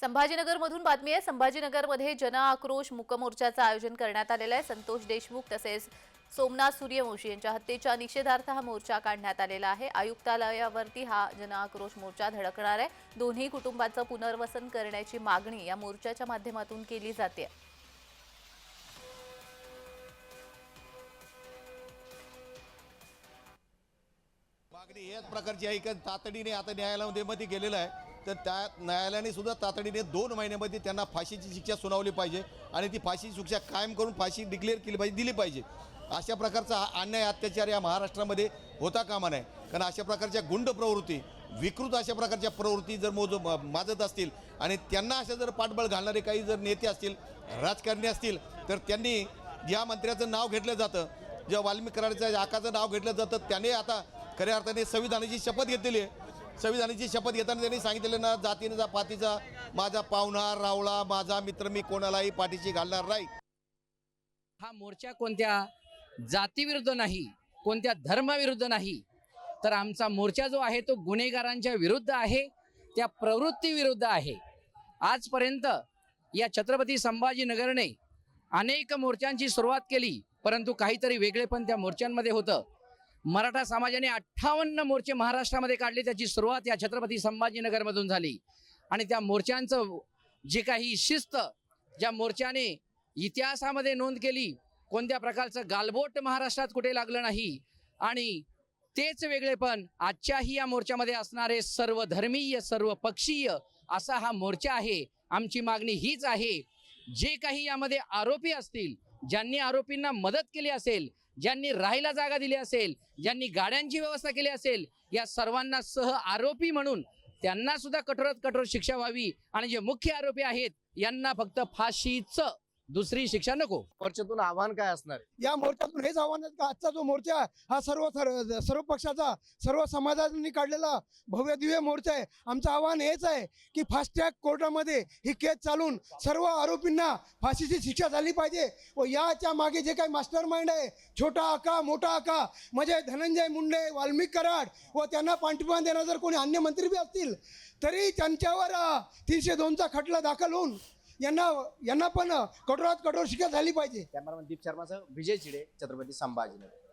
संभाजीनगरमधून बातमी आहे. संभाजीनगरमध्ये जन आक्रोश मूकमोर्चाचं आयोजन करण्यात आलेलं आहे. संतोष देशमुख तसेच सोमनाथ सूर्यवंशी यांच्या हत्येच्या निषेधार्थ हा मोर्चा काढण्यात आलेला आहे. आयुक्तालयावरती हा जन आक्रोश मोर्चा धडकणार आहे. दोन्ही कुटुंबाचं पुनर्वसन करण्याची मागणी या मोर्चाच्या माध्यमातून केली जाते. मागणी याच प्रकारची आहे तातडीने आता न्यायालयामध्ये गेलेलं आहे. तर त्या न्यायालयाने सुद्धा तातडीने दोन महिन्यामध्ये त्यांना फाशीची शिक्षा सुनावली पाहिजे आणि ती फाशीची शिक्षा कायम करून फाशी डिक्लेअर केली पाहिजे दिली पाहिजे. अशा प्रकारचा हा अन्याय अत्याचार या महाराष्ट्रामध्ये होता कामा नये. कारण अशा प्रकारच्या गुंड प्रवृत्ती विकृत अशा प्रकारच्या प्रवृत्ती जर मोज म- माजत असतील आणि त्यांना अशा जर पाठबळ घालणारे काही जर नेते असतील राजकारणी असतील तर त्यांनी या मंत्र्याचं नाव घेतलं जातं. ज्या वाल्मिक कराडच्या आकाचं नाव घेतलं जातं त्याने आता खऱ्या अर्थाने संविधानाची शपथ घेतलेली आहे. संविधानाची शपथ घेताना त्यांनी सांगितलेलं ना जातीचा पातीचा. माझा पाहुणा रावळा माझा मित्र मी कोणालाही पाठीशी घालणार नाही. हा मोर्चा कोणत्या जातीविरुद्ध नाही कोणत्या धर्माविरुद्ध नाही तर आमचा मोर्चा जो आहे तो गुन्हेगारांच्या विरुद्ध आहे त्या प्रवृत्तीविरुद्ध आहे. आजपर्यंत या छत्रपती संभाजीनगरने अनेक मोर्चांची सुरुवात केली परंतु काहीतरी वेगळेपण त्या मोर्चांमध्ये होतं. मराठा समाजाने अठ्ठावन्न मोर्चे महाराष्ट्रामध्ये काढले. त्याची सुरुवात या छत्रपती संभाजीनगरमधून झाली. आणि त्या मोर्चांचं जे काही शिस्त ज्या मोर्चाने इतिहासामध्ये नोंद केली कोणत्या प्रकारचं गालबोट महाराष्ट्रात कुठे लागलं नाही. आणि तेच वेगळेपण आजच्याही या मोर्चामध्ये असणारे सर्व धर्मीय सर्व पक्षीय असा हा मोर्चा आहे. आमची मागणी हीच आहे. जे काही यामध्ये आरोपी असतील ज्यांनी आरोपींना मदत केली असेल ज्यांनी राहायला जागा दिली असेल ज्यांनी गाड्यांची व्यवस्था केली असेल या सर्वांना सह आरोपी म्हणून त्यांना सुद्धा कठोरात कठोर शिक्षा व्हावी. आणि जे मुख्य आरोपी आहेत यांना फक्त फाशीचं दुसरी शिक्षा नको. मोर्चातून आव्हान काय असणार? या मोर्चातून हेच आव्हान आहे का? आजचा जो मोर्चा हा सर्व सर्व सर्व पक्षाचा सर्व समाजाने काढलेला भव्य दिव्य मोर्चा आहे. आमचं आव्हान हेच आहे की फास्ट ट्रॅक कोर्टामध्ये ही केस चालून सर्व आरोपींना फाशीची शिक्षा झाली पाहिजे. व याच्या मागे जे काही मास्टर माइंड आहे छोटा आका मोठा आका म्हणजे धनंजय मुंडे वाल्मिक कराड व त्यांना पाठिंबा देणार जर कोणी अन्य मंत्री बी असतील तरी त्यांच्यावर तीनशे दोनचा खटला दाखल होऊन यांना यांना पण कठोरात कठोर शिक्षा झाली पाहिजे. कॅमेरामॅन दीप शर्मासह विजय चिडे छत्रपती संभाजीनगर.